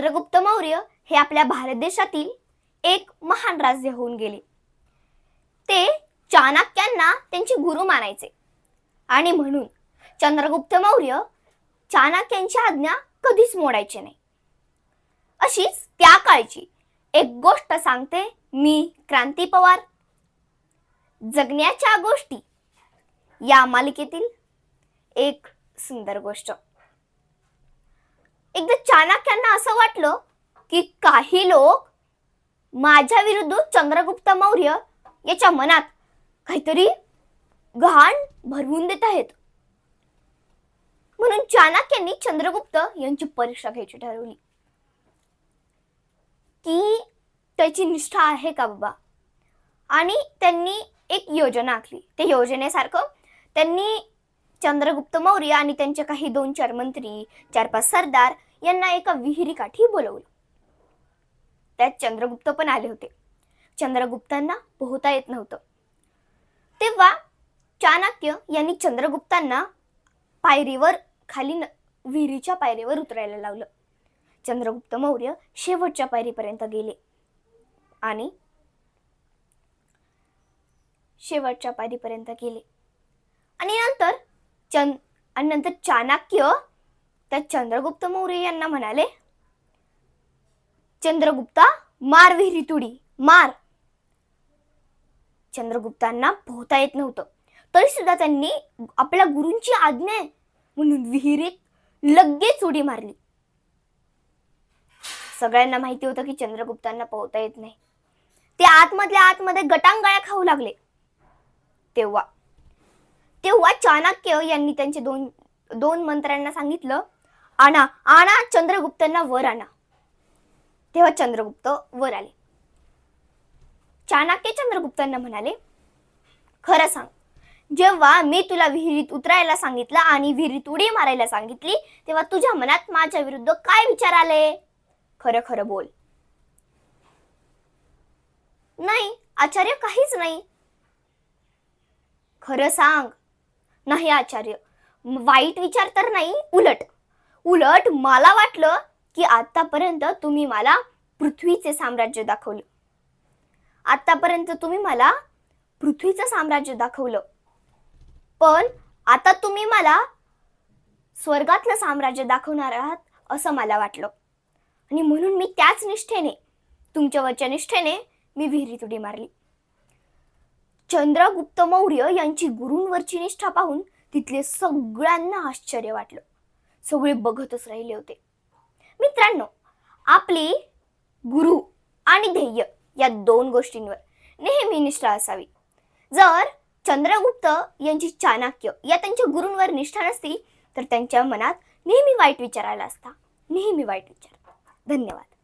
चंद्रगुप्त मौर्य हे आपल्या भारत देशातील एक महान राज्य होऊन गेले. ते चाणक्यांना त्यांचे गुरु मानायचे. आणि म्हणून चंद्रगुप्त मौर्य चाणक्यांची आज्ञा कधीच मोडायचे नाही. अशीच त्या काळची एक गोष्ट सांगते मी क्रांती पवार. जगण्याच्या गोष्टी या मालिकेतील एक सुंदर गोष्ट. एकदा चाणक्यांना असं वाटलं की काही लोक माझ्या विरुद्ध चंद्रगुप्त मौर्य याच्या मनात काहीतरी घाण भरवून देत आहेत. म्हणून चाणक्यांनी चंद्रगुप्त यांची परीक्षा घ्यायची ठरवली. की त्याची निष्ठा आहे का बाबा? आणि त्यांनी एक योजना आखली. त्या योजनेसारखं त्यांनी चंद्रगुप्त मौर्य आणि त्यांचे काही दोन चार मंत्री चार पाच सरदार यांना एका विहिरीकाठी बोलवलं. त्यात चंद्रगुप्त पण आले होते. चंद्रगुप्तांना पोहता येत नव्हतं. तेव्हा चाणक्य यांनी चंद्रगुप्तांना पायरीवर खाली न- विहिरीच्या पायरीवर उतरायला लावलं. चंद्रगुप्त मौर्य शेवटच्या पायरीपर्यंत गेले. आणि शेवटच्या पायरीपर्यंत गेले. आणि नंतर चंद आणि नंतर चाणक्य. त्या चंद्रगुप्त मौर्य यांना म्हणाले चंद्रगुप्ता मार विहिरी तुडी मार. चंद्रगुप्तांना पोहता येत नव्हतं. तरी सुद्धा त्यांनी आपल्या गुरूंची आज्ञा आहे म्हणून विहिरीत लगेच उडी मारली. सगळ्यांना माहिती होतं की चंद्रगुप्तांना पोहता येत नाही. ते आतमधल्या आतमध्ये गटांगळ्या खाऊ लागले. तेव्हा तेव्हा चाणक्य यांनी त्यांचे दोन दोन मंत्र्यांना सांगितलं आणा आणा चंद्रगुप्तांना वर आणा. तेव्हा चंद्रगुप्त वर आले. चाणक्य चंद्रगुप्तांना म्हणाले खरं सांग जेव्हा मी तुला विहिरीत उतरायला सांगितलं आणि विहिरीत उडी मारायला सांगितली तेव्हा तुझ्या मनात माझ्या विरुद्ध काय विचार आले? खरं खरं बोल. नाही आचार्य काहीच नाही. खरं सांग नाही आचार्य. वाईट विचार तर नाही उलट. उलट मला वाटलं की आतापर्यंत तुम्ही मला पृथ्वीचे साम्राज्य दाखवलं. आतापर्यंत तुम्ही मला पृथ्वीचं साम्राज्य दाखवलं. पण आता तुम्ही मला स्वर्गातलं साम्राज्य दाखवणार आहात असं मला वाटलं. आणि म्हणून मी त्याच निष्ठेने तुमच्यावरच्या निष्ठेने मी विहिरीत उडी मारली. चंद्रगुप्त मौर्य यांची गुरूंवरची निष्ठा पाहून तिथले सगळ्यांना आश्चर्य वाटलं. सगळे बघतच राहिले होते. मित्रांनो आपली गुरु आणि ध्येय या दोन गोष्टींवर नेहमी निष्ठा असावी. जर चंद्रगुप्त यांची चाणक्य या त्यांच्या गुरूंवर निष्ठा नसती तर त्यांच्या मनात नेहमी वाईट विचार आला असता. नेहमी वाईट विचार. धन्यवाद.